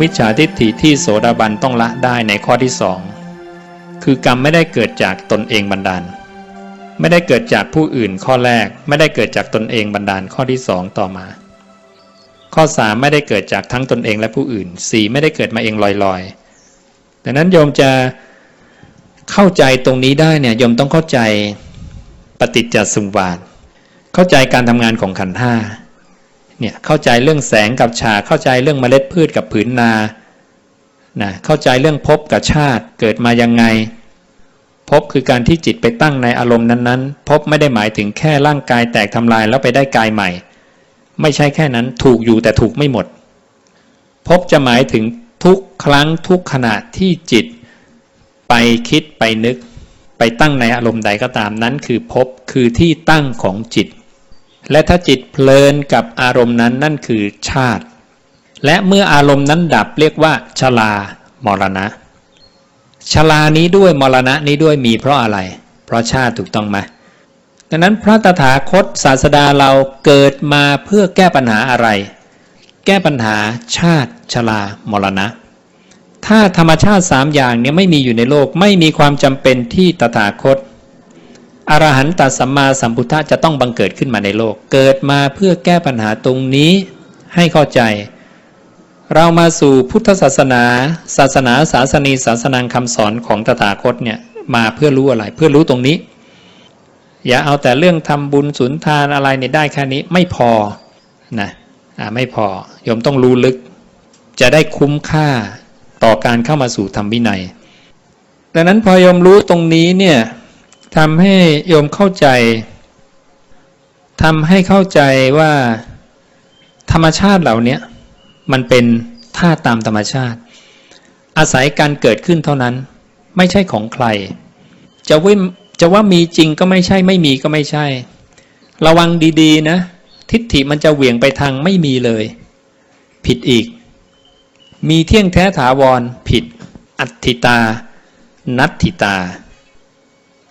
มิจฉาทิฏฐิที่โสดาบันต้องละได้ในข้อที่สองคือกรรมไม่ได้เกิดจากตนเองบันดาล ไม่ได้เกิดจากผู้อื่นข้อแรก ไม่ได้เกิดจากตนเองบันดาลข้อที่สองต่อมา ข้อสามไม่ได้เกิดจากทั้งตนเองและผู้อื่นสี่ไม่ได้เกิดมาเองลอยๆดังนั้นโยมจะเข้าใจตรงนี้ได้เนี่ยโยมต้องเข้าใจปฏิจจสมุปบาท เข้าใจการทำงานของขันธ์ห้า เนี่ยเข้าใจเรื่องแสงกับฉากเข้าใจเรื่องเมล็ดพืชกับผืนนานะเข้าใจเรื่องภพกับชาติเกิดมายังไงภพคือการที่จิตไปตั้งในอารมณ์นั้นๆภพไม่ได้หมายถึงแค่ร่างกายแตกทำลายแล้วไปได้กายใหม่ ไม่ใช่แค่นั้นถูกอยู่แต่ถูกไม่หมดภพจะหมายถึงทุกครั้งทุกขณะที่จิต ไปคิดไปนึก ไปตั้งในอารมณ์ใดก็ตามนั้น คือภพคือที่ตั้งของจิต และถ้าจิตเพลินกับอารมณ์นั้นนั่นคือชาติ และเมื่ออารมณ์นั้นดับเรียกว่าชลามรณะชลานี้ด้วยมรณะนี้ด้วยมีเพราะอะไร เพราะชาติถูกต้องไหมดังนั้นพระตถาคตศาสดาเราเกิดมาเพื่อแก้ปัญหาอะไร แก้ปัญหาชาติชลามรณะ ถ้าธรรมชาติสามอย่างนี้ไม่มีอยู่ในโลกไม่มีความจำเป็นที่ตถาคต อรหันตสัมมาสัมพุทธะจะต้องบังเกิดขึ้นมาในโลก เกิดมาเพื่อแก้ปัญหาตรงนี้ให้เข้าใจ เรามาสู่พุทธศาสนา ศาสนาศาสนีศาสนางคำสอนของตถาคตเนี่ยมาเพื่อรู้อะไร เพื่อรู้ตรงนี้ อย่าเอาแต่เรื่องทำบุญสุนทานอะไรเนี่ยได้แค่นี้ไม่พอนะอ่าไม่พอโยมต้องรู้ลึก จะได้คุ้มค่าต่อการเข้ามาสู่ธรรมวินัยดังนั้นพอโยมรู้ตรงนี้เนี่ย ทำให้โยมเข้าใจทำให้เข้าใจว่าธรรมชาติเหล่านี้มันเป็นท่าตามธรรมชาติ อาศัยการเกิดขึ้นเท่านั้น ไม่ใช่ของใคร จะว่าจะว่ามีจริงก็ไม่ใช่ไม่มีก็ไม่ใช่ ระวังดีๆนะ ทิฏฐิมันจะเหวี่ยงไปทางไม่มีเลย ผิดอีก มีเที่ยงแท้ถาวรผิด อัตถิตา นัตถิตา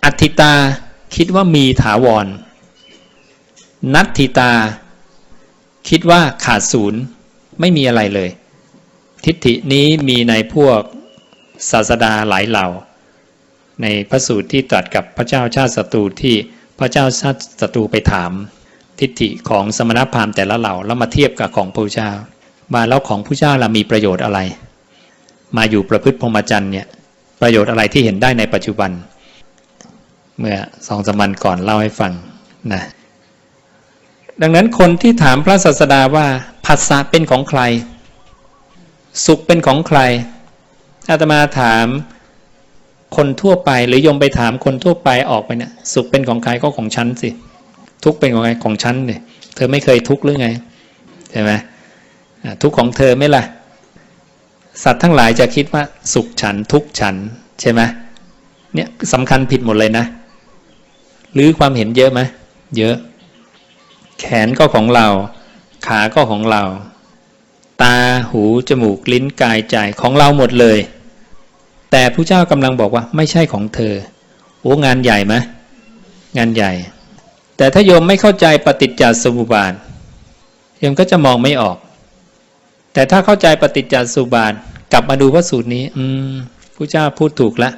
อัติตาคิดว่ามีถาวร นัตถิตา คิดว่าขาดศูนย์ไม่มีอะไรเลย ทิฏฐินี้มีในพวกศาสดาหลายเหล่า ในพระสูตรที่ตรัสกับพระเจ้าชาติศัตรูที่พระเจ้าชาติศัตรูไปถาม ทิฏฐิของสมณพราหมณ์แต่ละเหล่าแล้วมาเทียบกับของพระเจ้ามาแล้วของผู้เจ้าเรามีประโยชน์อะไร มาอยู่ประพฤติพรหมจรรย์เนี่ยประโยชน์อะไรที่เห็นได้ในปัจจุบัน เมื่อสองสามวันก่อนเล่าให้ฟังนะดังนั้นคนที่ถามพระศาสดาว่าผัสสะเป็นของใคร สุขเป็นของใคร อาตมาถามคนทั่วไปหรือโยมไปถามคนทั่วไปออกไปเนี่ยสุขเป็นของใครก็ของฉันสิ ทุกเป็นของใครของฉันเนี่ยเธอไม่เคยทุกข์หรือไงใช่ไหมทุกของเธอไม่ล่ะ สัตว์ทั้งหลายจะคิดว่าสุขฉันทุกฉันใช่ไหมเนี่ยสำคัญผิดหมดเลยนะ หรือความเห็นเยอะไหมเยอะ แขนก็ของเรา ขาก็ของเรา ตาหูจมูกลิ้นกายใจของเราหมดเลย แต่พระเจ้ากำลังบอกว่าไม่ใช่ของเธอโอ้งานใหญ่ไหมงานใหญ่ แต่ถ้าโยมไม่เข้าใจปฏิจจสมุปบาทโยมก็จะมองไม่ออก แต่ถ้าเข้าใจปฏิจจสมุปบาทกลับมาดูพระสูตรนี้ อืมพระเจ้าพูดถูกแล้ว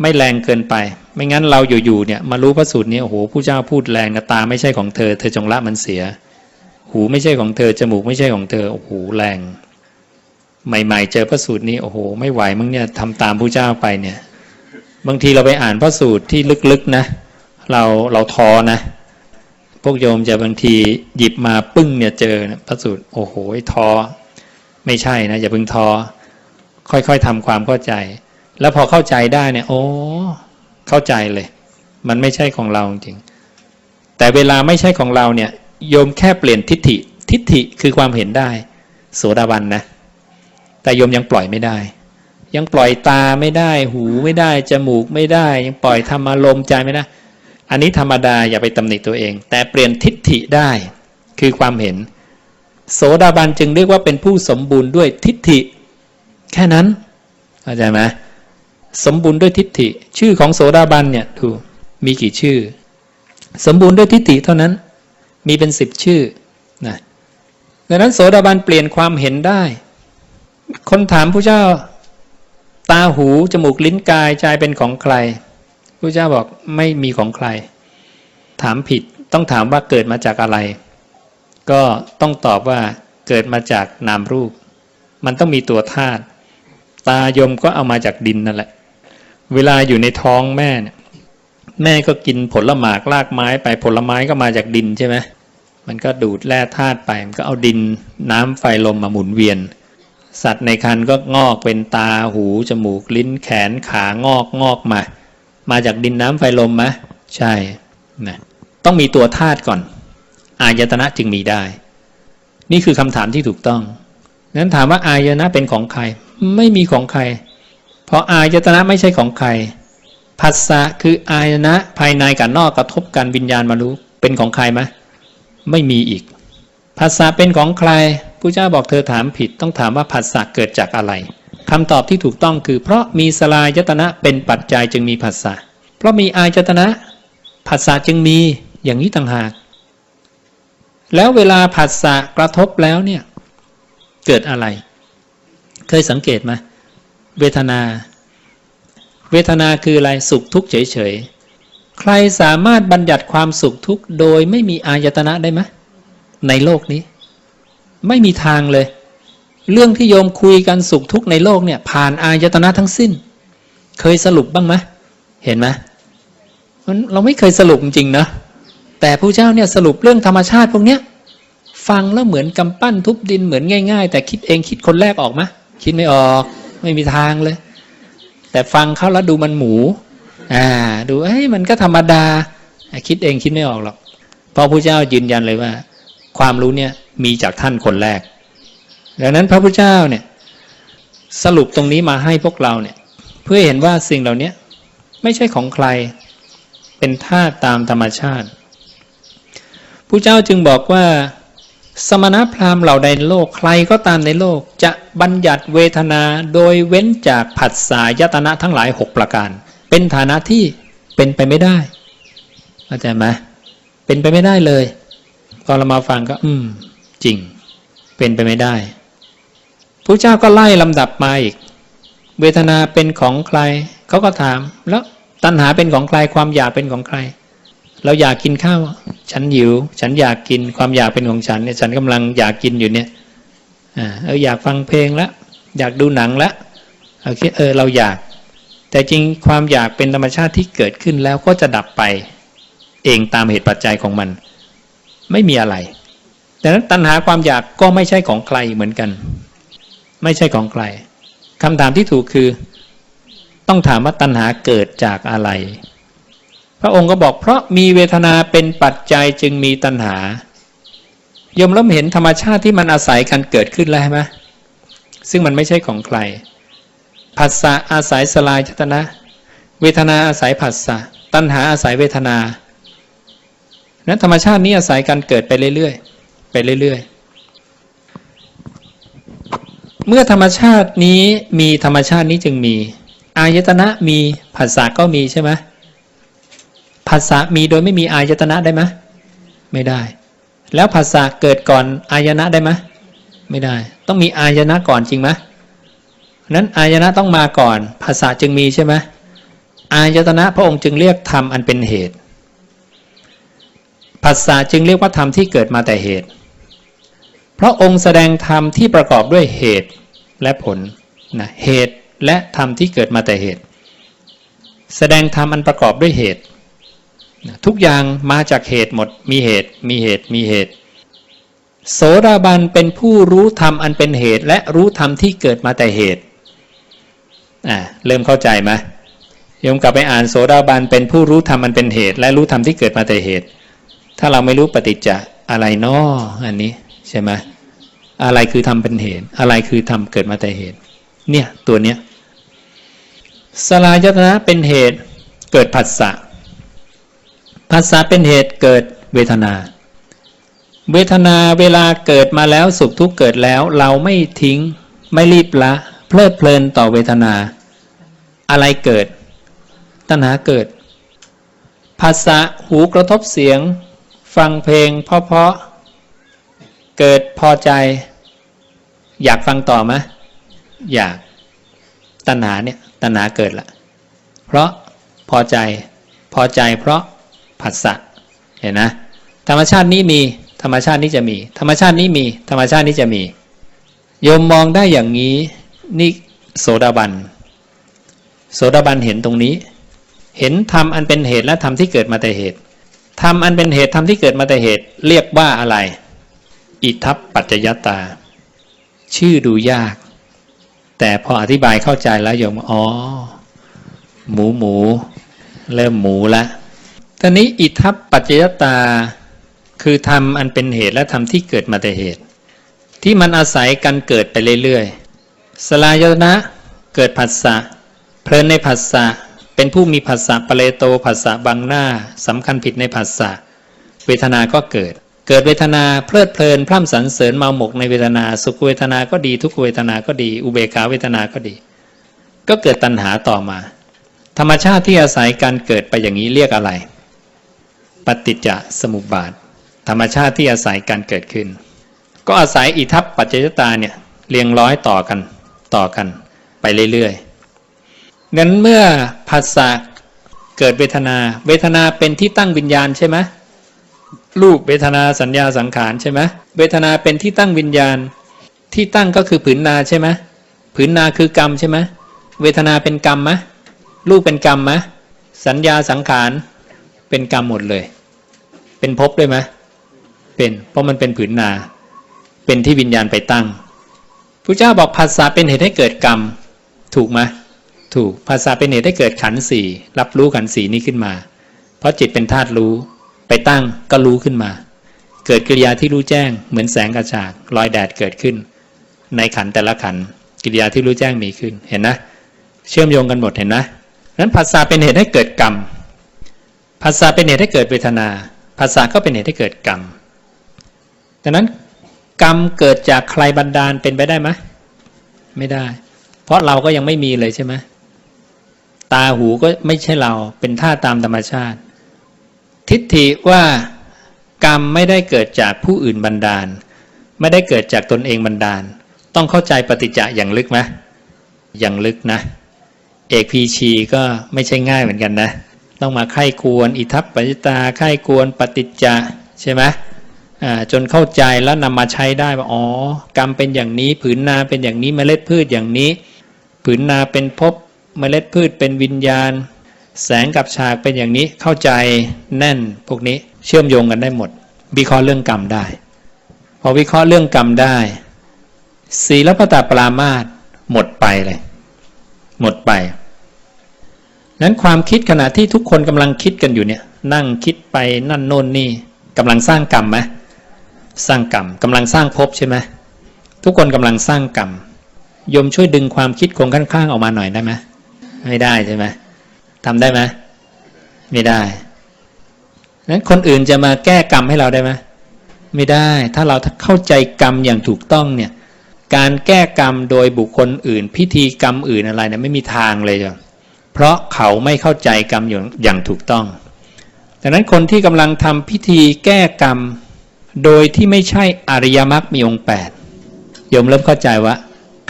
ไม่แรงเกินไป ไม่งั้นเราอยู่ๆเนี่ยมารู้พระสูตรนี้โอ้โหผู้เจ้าพูดแรงนะตาไม่ใช่ของเธอ เธอจงละมันเสีย หูไม่ใช่ของเธอจมูกไม่ใช่ของเธอโอ้โหแรง ใหม่ ๆ เจอพระสูตรนี้โอ้โห ไม่ไหวมึงเนี่ยทำตามผู้เจ้าไปเนี่ย บางทีเราไปอ่านพระสูตรที่ลึกๆนะ เราเราท้อนะ พวกโยมจะบางทีหยิบมาปึ้งเนี่ยเจอนะพระสูตรโอ้โหท้อไม่ใช่นะอย่าเพิ่งท้อค่อยๆทำความเข้าใจ แล้วพอเข้าใจได้เนี่ย โอ้ เข้าใจเลย มันไม่ใช่ของเราจริง แต่เวลาไม่ใช่ของเราเนี่ย โยมแค่เปลี่ยนทิฏฐิ ทิฏฐิคือความเห็นได้ โสดาบันนะ แต่โยมยังปล่อยไม่ได้ ยังปล่อยตาไม่ได้ หูไม่ได้ จมูกไม่ได้ ยังปล่อยธรรมารมใจไม่ได้ อันนี้ธรรมดาอย่าไปตำหนิตัวเอง แต่เปลี่ยนทิฏฐิได้ คือความเห็น โสดาบันจึงเรียกว่าเป็นผู้สมบูรณ์ด้วยทิฏฐิ แค่นั้น เข้าใจไหม สมบูรณ์ด้วยทิฏฐิ ชื่อของโสดาบันเนี่ยถูกมีกี่ชื่อ สมบูรณ์ด้วยทิฏฐิเท่านั้น มีเป็นสิบชื่อนะดังนั้นโสดาบันเปลี่ยนความเห็นได้ คนถามพระเจ้าตาหู จมูกลิ้นกายใจเป็นของใครพระเจ้าบอกไม่มีของใคร ถามผิดต้องถามว่าเกิดมาจากอะไร ก็ต้องตอบว่าเกิดมาจากนามรูป มันต้องมีตัวธาตุตายมก็เอามาจากดินนั่นแหละ เวลาอยู่ในท้องแม่เนี่ยแม่ก็กินผลหมากรากไม้ไปผลไม้ก็มาจากดินใช่ไหมมันก็ดูดแร่ธาตุไป มันก็เอาดินน้ำไฟลมมาหมุนเวียน สัตว์ในครรภ์ก็งอกเป็นตาหู จมูกลิ้นแขนขางอกงอกมา มาจากดินน้ำไฟลมไหมใช่นะต้องมีตัวธาตุก่อน อายตนะจึงมีได้ นี่คือคำถามที่ถูกต้องนั้นถามว่าอายตนะเป็นของใคร ไม่มีของใคร เพราะอายตนะไม่ใช่ของใครผัสสะคืออายตนะภายในกับนอกกระทบกันวิญญาณมารู้เป็นของใครไหมไม่มีอีกภาษาเป็นของใครผู้เจ้าบอกเธอถามผิดต้องถามว่าภาษาเกิดจากอะไรคำตอบที่ถูกต้องคือ เพราะมีสลายตนะเป็นปัจจัยจึงมีภาษาเพราะมีอายตนะภาษาจึงมีอย่างนี้ต่างหาก แล้วเวลาภาษากระทบแล้วเนี่ย เกิดอะไร เคยสังเกตไหม เวทนา เวทนาคืออะไรสุขทุกข์เฉยๆ ใครสามารถบัญญัติความสุขทุกข์โดยไม่มีอายตนะได้ไหมในโลกนี้ ไม่มีทางเลย เรื่องที่โยมคุยกันสุขทุกข์ในโลกเนี่ย ผ่านอายตนะทั้งสิ้น เคยสรุปบ้างไหมเห็นไหมเราไม่เคยสรุปจริงนะแต่พระเจ้าเนี่ยสรุปเรื่องธรรมชาติพวกเนี้ยฟังแล้วเหมือนกำปั้นทุบดินเหมือนง่าย ๆ แต่คิดเองคิดคนแรกออกไหมคิดไม่ออก ไม่มีทางเลย แต่ฟังเขาแล้วดูมันหมู อ่า ดูเอ้ยมันก็ธรรมดา คิดเองคิดไม่ออกหรอกพราะพระเจ้ายืนยันเลยว่า ความรู้เนี่ยมีจากท่านคนแรก ดังนั้นพระพุทธเจ้าเนี่ยสรุปตรงนี้มาให้พวกเราเนี่ยเพื่อเห็นว่าสิ่งเหล่านี้ไม่ใช่ของใครเป็นธาตุตามธรรมชาติพระเจ้าจึงบอกว่า สมณพราหมณ์เหล่าใดในโลกใครก็ตามในโลกจะบัญญัติเวทนาโดยเว้นจากผัสสะยตนะทั้งหลายหกประการ เป็นฐานะที่เป็นไปไม่ได้เข้าใจไหมเป็นไปไม่ได้เลยพอเรามาฟังก็ อืม จริง เป็นไปไม่ได้พระเจ้าก็ไล่ลำดับมาอีก เวทนาเป็นของใครเขาก็ถาม แล้วตัณหาเป็นของใครความอยากเป็นของใคร เราอยากกินข้าว ฉันหิว ฉันอยากกินความอยากเป็นของฉันเนี่ยฉันกำลังอยากกินอยู่เนี่ยเอออยากฟังเพลงล้วอยากดูหนังล้วโอเคเออเราอยาก แต่จริงความอยากเป็นธรรมชาติที่เกิดขึ้นแล้วก็จะดับไป เองตามเหตุปัจจัยของมัน ไม่มีอะไรดังนั้นตัณหาความอยากก็ไม่ใช่ของใครเหมือนกัน ไม่ใช่ของใครคำถามที่ถูกคือ ต้องถามว่าตัณหาเกิดจากอะไร ระองค์ก็บอกเพราะมีเวทนาเป็นปัจจัยจึงมีตัณหายมเริ่มเห็นธรรมชาติที่มันอาศัยกันเกิดขึ้นแล้วใช่ไหมซึ่งมันไม่ใช่ของใครผัสสะอาศัยสลายจตนะ เวทนาอาศัยผัสสะตัณหาอาศัยเวทนานั้นธรรมชาตินี้อาศัยการเกิดไปเรื่อยๆไปเรื่อยๆ เมื่อธรรมชาตินี้มีธรรมชาตินี้จึงมี อายตนะมีผัสสะก็มีใช่ไหม ผัสสะมีโดยไม่มีอายตนะได้ไหมไม่ได้ แล้วผัสสะเกิดก่อนอายนะได้ไหมไม่ได้ ต้องมีอายนะก่อนจริงไหมนั้นอายนะต้องมาก่อน ภาษาจึงมีใช่ไหมอายตนะพระองค์จึงเรียกธรรมอันเป็นเหตุภาษาจึงเรียกว่าธรรมที่เกิดมาแต่เหตุ เพราะองค์แสดงธรรมที่ประกอบด้วยเหตุและผลนะเหตุและธรรมที่เกิดมาแต่เหตุ แสดงธรรมอันประกอบด้วยเหตุ ทุกอย่างมาจากเหตุหมด มีเหตุ มีเหตุ มีเหตุ โสดาบันเป็นผู้รู้ธรรมอันเป็นเหตุ และรู้ธรรมที่เกิดมาแต่เหตุ อ่า เริ่มเข้าใจไหมโยมกลับไปอ่านโสดาบันเป็นผู้รู้ธรรมอันเป็นเหตุ และรู้ธรรมที่เกิดมาแต่เหตุ ถ้าเราไม่รู้ปฏิจจะอะไรนออันนี้ใช่ไหมอะไรคือธรรมเป็นเหตุ อะไรคือธรรมเกิดมาแต่เหตุ เนี่ยตัวเนี้ยสลายตนะเป็นเหตุเกิดผัสสะ ผัสสะเป็นเหตุเกิดเวทนา เวทนาเวลาเกิดมาแล้วสุขทุกข์เกิดแล้ว เราไม่ทิ้งไม่รีบละ เพลิดเพลินต่อเวทนา อะไรเกิด ตัณหาเกิด ภาษาหูกระทบเสียง ฟังเพลงเพราะๆเกิดพอใจ อยากฟังต่อไหมอยากตัณหาเนี่ยตัณหาเกิดละ เพราะพอใจพอใจเพราะ ผัสสะเห็นนะธรรมชาตินี้มีธรรมชาตินี้จะมี ธรรมชาตินี้มี ธรรมชาตินี้จะมีโยมมองได้อย่างนี้นี่โสดาบันโสดาบันเห็นตรงนี้ เห็นธรรมอันเป็นเหตุและธรรมที่เกิดมาแต่เหตุธรรมอันเป็นเหตุธรรมที่เกิดมาแต่เหตุ เรียกว่าอะไร อิทัปปัจจยตา ชื่อดูยาก แต่พออธิบายเข้าใจแล้วโยมอ๋อหมูหมู เริ่มหมูละ ตอนนี้อิทัปปัจจยตา คือธรรมอันเป็นเหตุและธรรมที่เกิดมาแต่เหตุ ที่มันอาศัยกันเกิดไปเรื่อยๆ สลายตนะเกิดผัสสะเพลินในผัสสะเป็นผู้มีผัสสะปะเลโตผัสสะบังหน้าสำคัญผิดในผัสสะเวทนาก็เกิด เกิดเวทนาเพลิดเพลินพร่ำสรรเสริญเมาหมกในเวทนา สุขเวทนาก็ดีทุกเวทนาก็ดี อุเบกขาเวทนาก็ดี ก็เกิดตัณหาต่อมา ธรรมชาติที่อาศัยการเกิดไปอย่างนี้เรียกอะไร ปฏิจจสมุปบาท ธรรมชาติที่อาศัยการเกิดขึ้น ก็อาศัยอิทัปปัจจยตาเนี่ยเรียงร้อยต่อกันต่อกันไปเรื่อยๆงั้นเมื่อผัสสะเกิดเวทนา เวทนาเป็นที่ตั้งวิญญาณใช่ไหมรูปเวทนาสัญญาสังขารใช่ไหมเวทนาเป็นที่ตั้งวิญญาณ ที่ตั้งก็คือผืนนาใช่ไหมผืนนาคือกรรมใช่ไหมเวทนาเป็นกรรมไหมรูปเป็นกรรมไหมสัญญาสังขาร เป็นกรรมหมดเลย เป็นภพด้วยไหมเป็น เพราะมันเป็นผืนนา เป็นที่วิญญาณไปตั้งพระเจ้าบอกภาษาเป็นเหตุให้เกิดกรรม ถูกไหมถูกภาษาเป็นเหตุให้เกิดขันสี่รับรู้ขันสี่นี้ขึ้นมา เพราะจิตเป็นธาตุรู้ไปตั้งก็รู้ขึ้นมา เกิดกิริยาที่รู้แจ้งเหมือนแสงกระจาดรอยแดดเกิดขึ้น ในขันแต่ละขันกิริยาที่รู้แจ้งมีขึ้นเห็นนะ เชื่อมโยงกันหมดเห็นนะนั้นภาษาเป็นเหตุให้เกิดกรรม ภาษาเป็นเหตุให้เกิดเวทนา ภาษาก็เป็นเหตุให้เกิดกรรมดังนั้นกรรมเกิดจากใครบันดาลเป็นไปได้ไหมไม่ได้ เพราะเราก็ยังไม่มีเลยใช่ไหมตาหูก็ไม่ใช่เราเป็นท่าตามธรรมชาติ ทิฏฐิว่ากรรมไม่ได้เกิดจากผู้อื่นบันดาล ไม่ได้เกิดจากตนเองบันดาล ต้องเข้าใจปฏิจจะอย่างลึกไหมอย่างลึกนะ เอกพีชีก็ไม่ใช่ง่ายเหมือนกันนะ ต้องมาไข้ควรอิทัปปัจจตาไข้ควรปฏิจจะใช่ไหมจนเข้าใจแล้วนำมาใช้ได้ว่าอ๋อกรรมเป็นอย่างนี้ ผืนนาเป็นอย่างนี้เมล็ดพืชอย่างนี้ ผืนนาเป็นภพเมล็ดพืชเป็นวิญญาณ แสงกับฉากเป็นอย่างนี้เข้าใจแน่นพวกนี้เชื่อมโยงกันได้หมด วิเคราะห์เรื่องกรรมได้ พอวิเคราะห์เรื่องกรรมได้ศีลปตาปรามาตหมดไปเลย หมดไป นั้นความคิดขณะที่ทุกคนกำลังคิดกันอยู่เนี่ย นั่งคิดไปนั่นโน่นนี่กำลังสร้างกรรมไหมสร้างกรรมกำลังสร้างภพใช่ไหมทุกคนกำลังสร้างกรรมโยมช่วยดึงความคิดคงข้างๆออกมาหน่อยได้ไหมไม่ได้ใช่ไหมทำได้ไหมไม่ได้นั้นคนอื่นจะมาแก้กรรมให้เราได้ไหมไม่ได้ ถ้าเราเข้าใจกรรมอย่างถูกต้องเนี่ย การแก้กรรมโดยบุคคลอื่น พิธีกรรมอื่นอะไรเนี่ยไม่มีทางเลยจ้ะ เพราะเขาไม่เข้าใจกรรมอย่างอย่างถูกต้องดังนั้นคนที่กำลังทำพิธีแก้กรรม โดยที่ไม่ใช่อริยมรรคมีองค์แปดโยมเริ่มเข้าใจว่า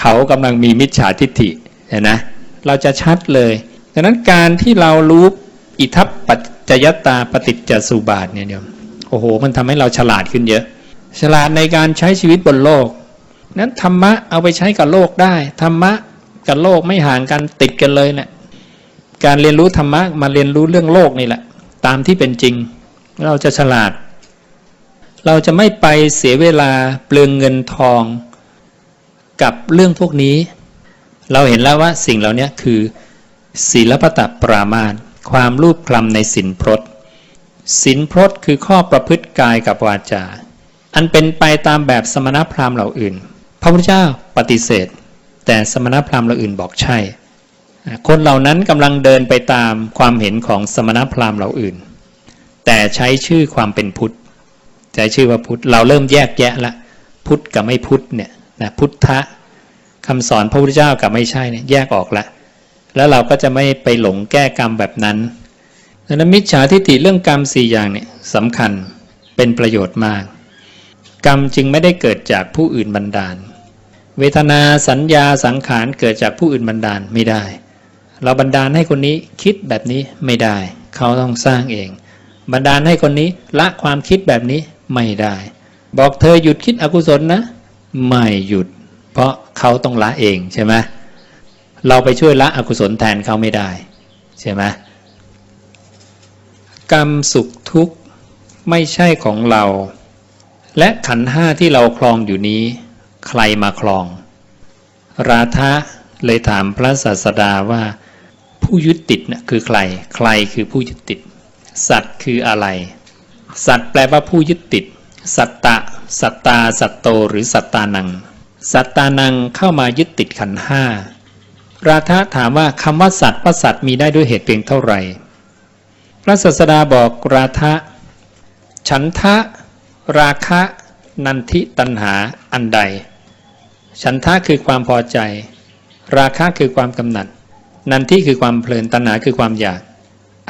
เขากำลังมีมิจฉาทิฏฐิเห็นนะเราจะชัดเลยดังนั้นการที่เรารู้อิทัปปัจจยตาปฏิจจสุบาทเนี่ยโยมโอ้โห มันทำให้เราฉลาดขึ้นเยอะ ฉลาดในการใช้ชีวิตบนโลก นั้นธรรมะเอาไปใช้กับโลกได้ธรรมะกับโลกไม่ห่างกันติดกันเลยเนะี่ย การเรียนรู้ธรรมะมาเรียนรู้เรื่องโลกนี่แหละ ตามที่เป็นจริง เราจะฉลาด เราจะไม่ไปเสียเวลาเปลืองเงินทอง กับเรื่องพวกนี้ เราเห็นแล้วว่าสิ่งเหล่านี้คือ ศีลปตปรามาณความรูปคลำในสินพรตสินพรตคือข้อประพฤติกายกับวาจา อันเป็นไปตามแบบสมณพราหมณ์เหล่าอื่น พระพุทธเจ้าปฏิเสธ แต่สมณพราหมณ์เหล่าอื่นบอกใช่ คนเหล่านั้นกำลังเดินไปตามความเห็นของสมณพราหมณ์เหล่าอื่น แต่ใช้ชื่อความเป็นพุทธใช้ชื่อว่าพุทธเราเริ่มแยกแยะละ พุทธกับไม่พุทธเนี่ยนะพุทธะคำสอนพระพุทธเจ้ากับไม่ใช่เนี่ยแยกออกละ แล้วเราก็จะไม่ไปหลงแก้กรรมแบบนั้นดังนั้นมิจฉาทิฏฐิเรื่องกรรมสี่อย่างเนี่ยสำคัญเป็นประโยชน์มาก กรรมจึงไม่ได้เกิดจากผู้อื่นบันดาล เวทนาสัญญาสังขารเกิดจากผู้อื่นบันดาลไม่ได้ เราบันดาลให้คนนี้คิดแบบนี้ไม่ได้ เขาต้องสร้างเอง บันดาลให้คนนี้ละความคิดแบบนี้ไม่ได้ บอกเธอหยุดคิดอกุศลนะ ไม่หยุด เพราะเขาต้องละเองใช่ไหมเราไปช่วยละอกุศลแทนเขาไม่ได้ใช่ไหมกรรมสุขทุกข์ไม่ใช่ของเรา และขันห้าที่เราคลองอยู่นี้ ใครมาคลอง ราธะเลยถามพระศาสดาว่า ผู้ยึดติดน่ะคือใคร ใครคือผู้ยึดติด สัตว์คืออะไร สัตว์แปลว่าผู้ยึดติด สัตตะ สัตตา สัตโต หรือสัตตานัง สัตตานังเข้ามายึดติดขันห้าราธะถามว่าคำว่าสัตว์ว่าสัตว์มีได้ด้วยเหตุเพียงเท่าไหร่ พระศาสดาบอกราธะ ฉันทะ ราคะ นันทิตัณหาอันใด ฉันทะคือความพอใจ ราคะคือความกำหนัด นันทิคือความเพลินตัณหาคือความอยาก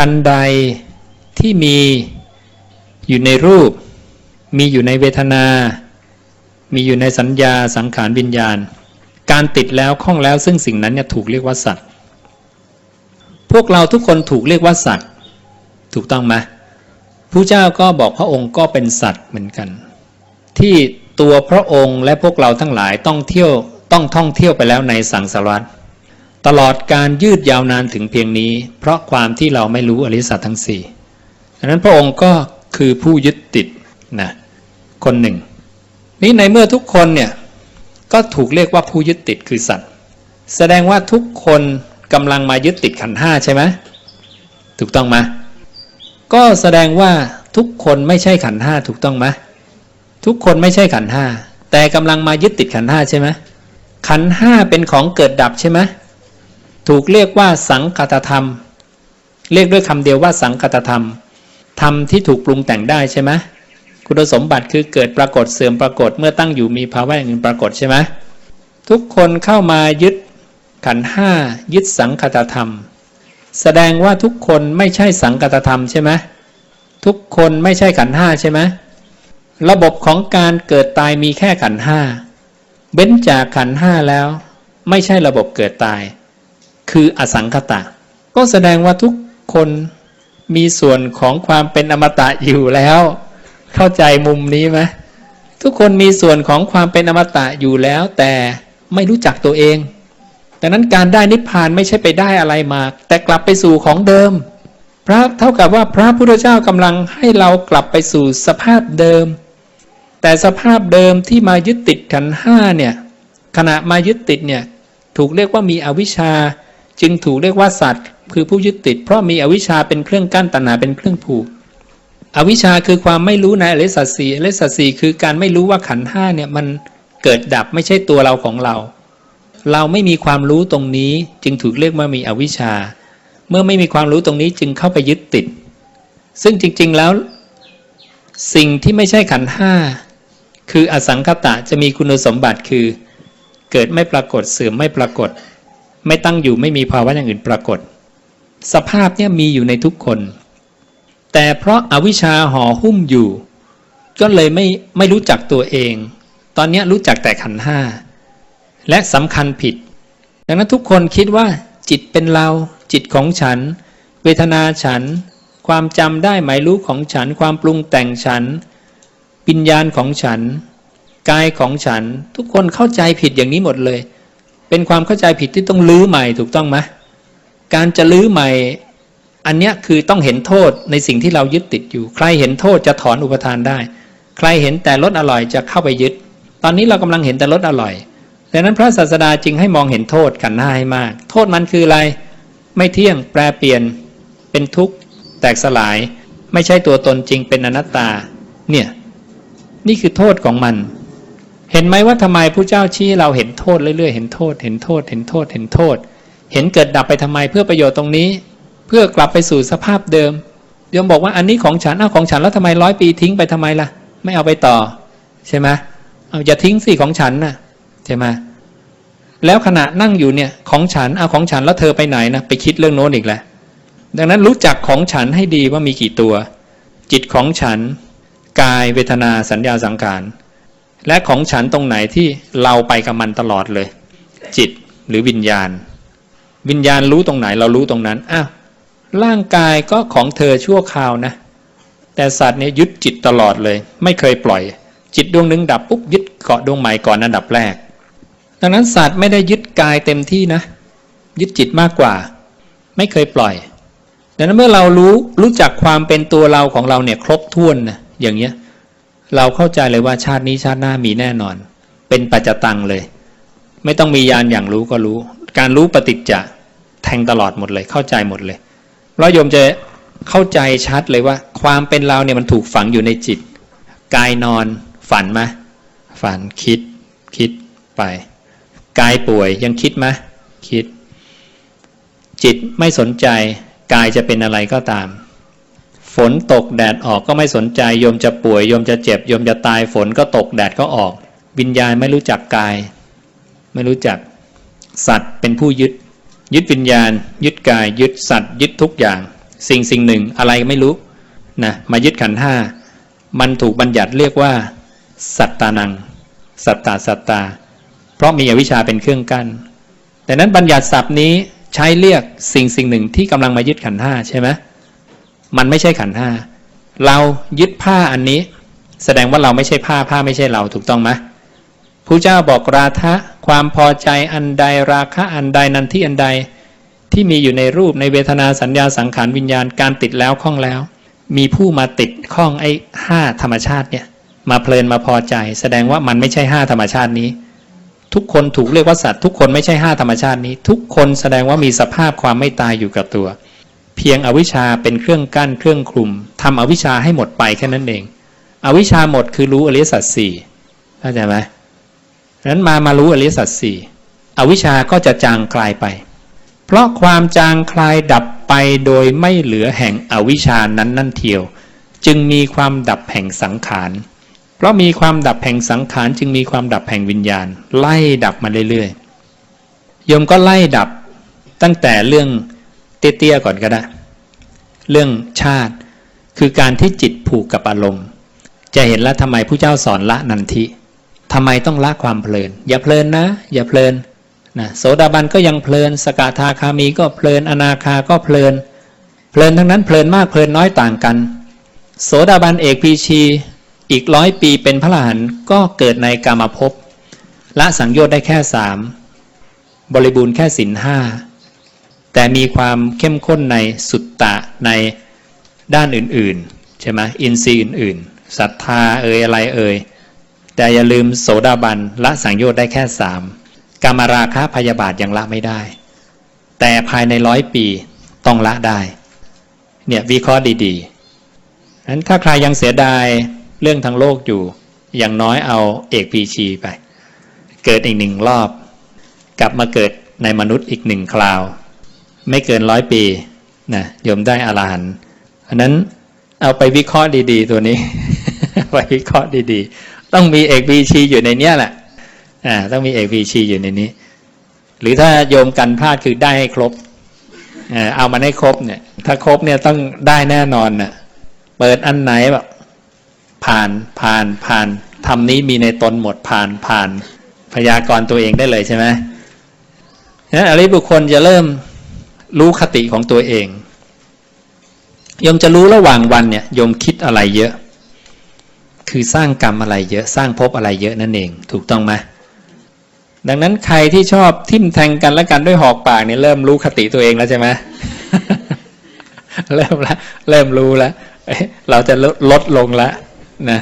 อันใดที่มีอยู่ในรูป มีอยู่ในเวทนา มีอยู่ในสัญญาสังขารวิญญาณ การติดแล้วข้องแล้วซึ่งสิ่งนั้นเนี่ยถูกเรียกว่าสัตว์ พวกเราทุกคนถูกเรียกว่าสัตว์ ถูกต้องไหมผู้เจ้าก็บอกพระองค์ก็เป็นสัตว์เหมือนกัน ที่ตัวพระองค์และพวกเราทั้งหลายต้องเที่ยวต้องท่องเที่ยวไปแล้วในสังสารวัฏ ตลอดการยืดยาวนานถึงเพียงนี้ เพราะความที่เราไม่รู้อริสัตทั้งสี่ดังนั้นพระองค์ก็คือผู้ยึดติดนะคนหนึ่ง นี้ในเมื่อทุกคนเนี่ยก็ถูกเรียกว่าผู้ยึดติดคือสัตว์ แสดงว่าทุกคนกำลังมายึดติดขันห้าใช่ไหมถูกต้องไหมก็แสดงว่าทุกคนไม่ใช่ขันห้าถูกต้องไหมทุกคนไม่ใช่ขันห้าแต่กำลังมายึดติดขันห้าใช่ไหมขันห้าเป็นของเกิดดับใช่ไหม ถูกเรียกว่าสังคตธรรม เรียกด้วยคำเดียวว่าสังคตธรรมธรรมที่ถูกปรุงแต่งได้ใช่ไหมคุณสมบัติคือเกิดปรากฏเสื่อมปรากฏเมื่อตั้งอยู่มีภาวะอย่างอื่นปรากฏใช่ไหมทุกคนเข้ามายึดขันห้ายึดสังคตธรรม แสดงว่าทุกคนไม่ใช่สังคตธรรมใช่ไหมทุกคนไม่ใช่ขันห้าใช่ไหมระบบของการเกิดตายมีแค่ขันห้าเบ้นจากขันห้าแล้ว ไม่ใช่ระบบเกิดตาย คืออสังคตะ ก็แสดงว่าทุกคนมีส่วนของความเป็นอมตะอยู่แล้ว เข้าใจมุมนี้ไหมทุกคนมีส่วนของความเป็นอมตะอยู่แล้ว แต่ไม่รู้จักตัวเองดังนั้นการได้นิพพานไม่ใช่ไปได้อะไรมา แต่กลับไปสู่ของเดิม พระเท่ากับว่าพระพุทธเจ้ากำลังให้เรากลับไปสู่สภาพเดิม แต่สภาพเดิมที่มายึดติดขันห้าเนี่ยขณะมายึดติดเนี่ยถูกเรียกว่ามีอวิชชา จึงถูกเรียกว่าสัตว์ คือผู้ยึดติด เพราะมีอวิชชาเป็นเครื่องกั้นตัณหาเป็นเครื่องผูก อวิชชาคือความไม่รู้ในอริสัตสีอริสัตสีคือการไม่รู้ว่าขันห้าเนี่ยมันเกิดดับไม่ใช่ตัวเราของเรา เราไม่มีความรู้ตรงนี้จึงถูกเรียกว่ามีอวิชชา เมื่อไม่มีความรู้ตรงนี้จึงเข้าไปยึดติด ซึ่งจริงๆแล้ว สิ่งที่ไม่ใช่ขันห้าคืออสังคตะจะมีคุณสมบัติคือ เกิดไม่ปรากฏเสื่อมไม่ปรากฏ ไม่ตั้งอยู่ไม่มีภาวะอย่างอื่นปรากฏ สภาพเนี่ยมีอยู่ในทุกคน แต่เพราะอาวิชชาห่อหุ้มอยู่ ก็เลยไม่ไม่รู้จักตัวเอง ตอนนี้รู้จักแต่ขันห้าและสำคัญผิด ดังนั้นทุกคนคิดว่า จิตเป็นเรา จิตของฉัน เวทนาฉัน ความจำได้หมายรู้ของฉัน ความปรุงแต่งฉันปิญญาณของฉัน กายของฉัน ทุกคนเข้าใจผิดอย่างนี้หมดเลย เป็นความเข้าใจผิดที่ต้องลื้อใหม่ถูกต้องไหมการจะลื้อใหม่ อันเนี้ยคือต้องเห็นโทษในสิ่งที่เรายึดติดอยู่ ใครเห็นโทษจะถอนอุปทานได้ ใครเห็นแต่รสอร่อยจะเข้าไปยึด ตอนนี้เรากำลังเห็นแต่รสอร่อยดังนั้นพระศาสดาจึงให้มองเห็นโทษกันหน้าให้มาก โทษมันคืออะไร ไม่เที่ยงแปรเปลี่ยนเป็นทุกข์แตกสลาย ไม่ใช่ตัวตนจริงเป็นอนัตตา เนี่ย นี่คือโทษของมัน เห็นไหมว่าทำไมผู้เจ้าชี้เราเห็นโทษเรื่อยๆ เห็นโทษ เห็นโทษ เห็นโทษ เห็นโทษ เห็นเกิดดับไปทำไมเพื่อประโยชน์ตรงนี้ เพื่อกลับไปสู่สภาพเดิมโยมบอกว่าอันนี้ของฉันเอาของฉันแล้วทำไมร้อยปีทิ้งไปทำไมล่ะ ไม่เอาไปต่อ ใช่ไหมเอาอย่าทิ้งสิของฉันน่ะใช่ไหมแล้วขณะนั่งอยู่เนี่ยของฉันเอาของฉันแล้วเธอไปไหนนะไปคิดเรื่องโน้นอีกแล้วดังนั้นรู้จักของฉันให้ดีว่ามีกี่ตัว จิตของฉัน กายเวทนาสัญญาสังขาร และของฉันตรงไหนที่เราไปกับมันตลอดเลย จิตหรือวิญญาณ วิญญาณรู้ตรงไหนเรารู้ตรงนั้นอ้าวร่างกายก็ของเธอชั่วคราวนะ แต่สัตว์เนี่ยยึดจิตตลอดเลย ไม่เคยปล่อย จิตดวงหนึ่งดับปุ๊บยึดเกาะดวงใหม่ก่อนอันดับแรก ดังนั้นสัตว์ไม่ได้ยึดกายเต็มที่นะ ยึดจิตมากกว่า ไม่เคยปล่อยดังนั้นเมื่อเรารู้รู้จักความเป็นตัวเราของเราเนี่ยครบถ้วนนะอย่างเงี้ย เราเข้าใจเลยว่าชาตินี้ชาติหน้ามีแน่นอน เป็นปัจจตังเลย ไม่ต้องมียานอย่างรู้ก็รู้ การรู้ปฏิจจะแทงตลอดหมดเลย เข้าใจหมดเลยเราโยมจะเข้าใจชัดเลยว่า ความเป็นเราเนี่ยมันถูกฝังอยู่ในจิต กายนอนฝันไหมฝันคิดคิดไป กายป่วยยังคิดไหมคิด จิตไม่สนใจ กายจะเป็นอะไรก็ตาม ฝนตกแดดออกก็ไม่สนใจโยมจะป่วยโยมจะเจ็บโยมจะตายฝนก็ตกแดดก็ออก วิญญาณไม่รู้จักกาย ไม่รู้จัก สัตว์เป็นผู้ยึด ยึดวิญญาณ ยึดกาย ยึดสัตว์ ยึดทุกอย่าง สิ่งสิ่งหนึ่งอะไรไม่รู้นะมายึดขันห้ามันถูกบัญญัติเรียกว่า สัตตานัง สัตตาสัตตา เพราะมีอวิชชาเป็นเครื่องกัน้นแต่นั้นบัญญัติศัพท์นี้ใช้เรียกสิ่งสิ่งหนึ่งที่กำลังมายึดขันห้าใช่ไหม มันไม่ใช่ขันห้าเรายึดผ้าอันนี้ แสดงว่าเราไม่ใช่ผ้าผ้าไม่ใช่เราถูกต้องไหมพระเจ้าบอกราคะ ความพอใจอันใดราคะอันใดนันที่อันใดที่มีอยู่ในรูปในเวทนาสัญญาสังขารวิญญาณการติดแล้วข้องแล้ว มีผู้มาติดข้องไอ้ห้าธรรมชาติเนี่ยมาเพลินมาพอใจ แสดงว่ามันไม่ใช่ห้าธรรมชาตินี้ ทุกคนถูกเรียกว่าสัตว์ทุกคนไม่ใช่ห้าธรรมชาตินี้ ทุกคนแสดงว่ามีสภาพความไม่ตายอยู่กับตัว เพียงอวิชชาเป็นเครื่องกั้นเครื่องคลุมทำอวิชชาให้หมดไปแค่นั้นเอง อวิชชาหมดคือรู้อริยสัจสี่เข้าใจไหมนั้นมามารู้อริยสัจสี่อวิชชาก็จะจางคลายไป เพราะความจางคลายดับไปโดยไม่เหลือแห่งอวิชานั้นนั่นเทียว จึงมีความดับแห่งสังขาร เพราะมีความดับแห่งสังขารจึงมีความดับแห่งวิญญาณ ไล่ดับมาเรื่อยๆโยมก็ไล่ดับตั้งแต่เรื่อง เตี้ยๆก่อนก็ได้ เรื่องชาติคือการที่จิตผูกกับอารมณ์ จะเห็นแล้วทำไมผู้เจ้าสอนละนันทิทำไมต้องละความเพลิน อย่าเพลินนะ อย่าเพลินนะโสดาบันก็ยังเพลิน สกทาคามีก็เพลิน อนาคาก็เพลิน เพลินทั้งนั้นเพลินมากเพลินน้อยต่างกัน โสดาบันเอกพีชีอีกร้อยปีเป็นพระอรหันต์ก็เกิดในกามภพละสังโยชน์ได้แค่สามบริบูรณ์แค่สินห้า แต่มีความเข้มข้นในสุตตะในด้านอื่นๆใช่ไหมอินทรีย์อื่นๆศรัทธาเอ่ยอะไรเอ่ยแต่อย่าลืมโสดาบันละสังโยชน์ได้แค่สามกามราคะพยาบาทยังละไม่ได้ แต่ภายในร้อยปีต้องละได้ เนี่ยวิเคราะห์ดีๆนั้นถ้าใครยังเสียดายเรื่องทางโลกอยู่ อย่างน้อยเอาเอกพีชีไป เกิดอีกหนึ่งรอบ กลับมาเกิดในมนุษย์อีกหนึ่งคราว ไม่เกินร้อยปีนะโยมได้อาลาหันอันนั้นเอาไปวิเคราะห์ดีๆ ตัวนี้ ไปวิเคราะห์ดีๆ ต้องมีเอกพีชีอยู่ในเนี้ยแหละอ่าต้องมีเอกพีชีอยู่ในนี้ หรือถ้าโยมกันพลาดคือได้ให้ครบเออเอามันให้ครบเนี่ย ถ้าครบเนี่ยต้องได้แน่นอนน่ะเปิดอันไหนแบบผ่านผ่านผ่านทำนี้มีในตนหมดผ่านผ่านพยากรณ์ตัวเองได้เลยใช่ไหมนั้นอริบุคคลจะเริ่ม รู้คติของตัวเองโยมจะรู้ระหว่างวันเนี่ยโยมคิดอะไรเยอะ คือสร้างกรรมอะไรเยอะสร้างภพอะไรเยอะนั่นเอง ถูกต้องไหมดังนั้นใครที่ชอบทิมแทงกันและกันด้วยหอกปากเนี่ยเริ่มรู้คติตัวเองแล้วใช่ไหมเริ่มละเริ่มรู้ล้วเราจะลดลงล้วนะ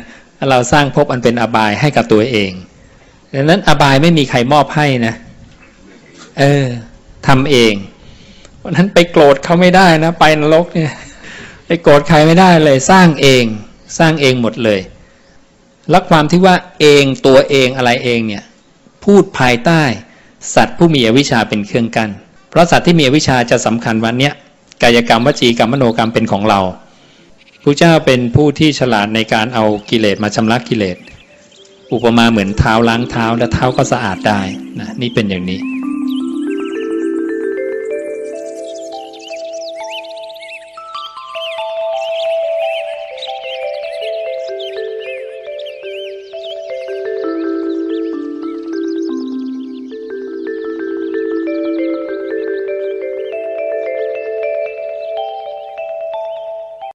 เราสร้างภพอันเป็นอบายให้กับตัวเองดังนั้นอบายไม่มีใครมอบให้นะ เออทำเอง เพราะนั้นไปโกรธเขาไม่ได้นะ ไปนรกเนี่ย ไปโกรธใครไม่ได้เลยสร้างเอง สร้างเองหมดเลย และความที่ว่าเองตัวเองอะไรเองเนี่ย พูดภายใต้ สัตว์ผู้มีอวิชชาเป็นเครื่องกัน เพราะสัตว์ที่มีอวิชชาจะสำคัญวันเนี้ยกายกรรมวจีกรรมมโนกรรมเป็นของเราพระเจ้าเป็นผู้ที่ฉลาดในการเอากิเลสมาชำระกิเลส อุปมาเหมือนเท้าล้างเท้าและเท้าก็สะอาดได้นะนี่เป็นอย่างนี้